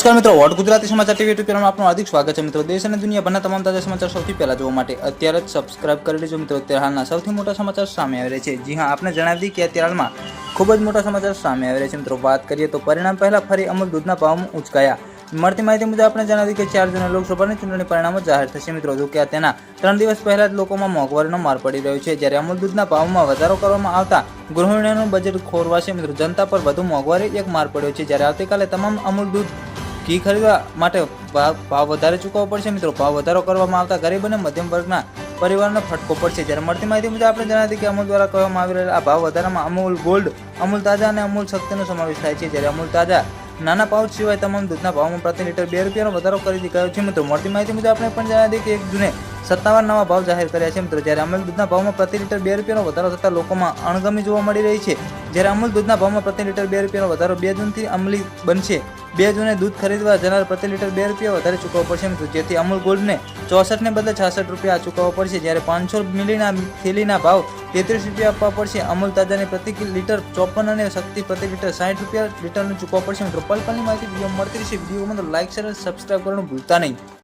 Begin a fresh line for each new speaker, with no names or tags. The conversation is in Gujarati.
નમસ્કાર મિત્રો, વોટ ગુજરાતી સમાચાર ટીવી યુટ્યુબ ચેનલમાં આપનું હાર્દિક સ્વાગત છે મિત્રો. દેશ અને દુનિયાભરના તમામ તાજા સમાચાર સૌથી પહેલા જોવા માટે અત્યારે જ સબસ્ક્રાઇબ કરી લેજો મિત્રો. અત્યારે હાલના સૌથી મોટા સમાચાર સામે આવી છે. જી હા, આપને જણાવી દઈએ કે અત્યારે હાલમાં ખૂબ જ મોટા સમાચાર સામે આવી છે મિત્રો. વાત કરીએ તો પરિણામ પહેલા ફરી અમૂલ દૂધના ભાવમાં ઉંચકાયા. મળતી માહિતી મુજબ આપણે જણાવી કે ચાર જૂને લોકસભાની ચૂંટણી પરિણામો જાહેર થશે મિત્રો. જો કે તેના ત્રણ દિવસ પહેલા જ લોકોમાં મોંઘવારીનો માર પડી રહ્યો છે. જ્યારે અમૂલ દૂધના ભાવમાં વધારો કરવામાં આવતા ગૃહિણીઓનું બજેટ ખોરવાશે મિત્રો. જનતા પર વધુ મોંઘવારી એક માર પડ્યો છે. જ્યારે આવતીકાલે તમામ અમૂલ દૂધ ઘી ખરીદવા માટે ભાવ વધારે ચૂકવવો પડશે મિત્રો. ભાવ વધારો કરવામાં આવતા ગરીબ અને મધ્યમ વર્ગના પરિવારનો ફટકો પડશે. જ્યારે મળતી માહિતી મુજબ આપણે જણાવી કે અમૂલ દ્વારા કહેવામાં આવી રહેલા આ ભાવ વધારામાં અમૂલ ગોલ્ડ, અમૂલ તાજા અને અમૂલ શક્તિનો સમાવેશ થાય છે. જ્યારે અમૂલ તાજા નાના પાઉચ સિવાય તમામ દૂધના ભાવમાં પ્રતિ લીટર બે રૂપિયાનો વધારો કરી દીધો છે. મિત્રો, મળતી માહિતી મુજબ આપણે પણ જણાવી દઈએ કે એક જૂને સત્તાવન નવા ભાવ જાહેર કર્યા છે મિત્રો. જ્યારે અમૂલ દૂધના ભાવમાં પ્રતિ લીટર બે રૂપિયાનો વધારો થતાં લોકોમાં અણગમી જોવા મળી રહી છે. જ્યારે અમૂલ દૂધના ભાવમાં પ્રતિ લીટર બે રૂપિયાનો વધારો બે જૂનથી અમલી બનશે. બે જૂને દૂધ ખરીદવા જનાર પ્રતિ લીટર બે રૂપિયા વધારે ચૂકવવો પડશે મિત્રો. જેથી અમૂલ ગોલ્ડને ચોસઠને બદલે છાસઠ રૂપિયા ચૂકવવા પડશે. જ્યારે પાંચસો મિલીના થેલીના ભાવ તેત્રીસ રૂપિયા આપવા પડશે. અમૂલ તાજાની પ્રતિ લીટર ચોપન અને શક્તિ પ્રતિ લીટર સાઠ રૂપિયા લીટરનું ચૂકવવા પડશે. મિત્રો, પલપલની માહિતી વીડિયો મળતી રહેશે. વીડિયો તો લાઇક શેર સબસ્ક્રાઈબ કરવાનું ભૂલતા નહીં.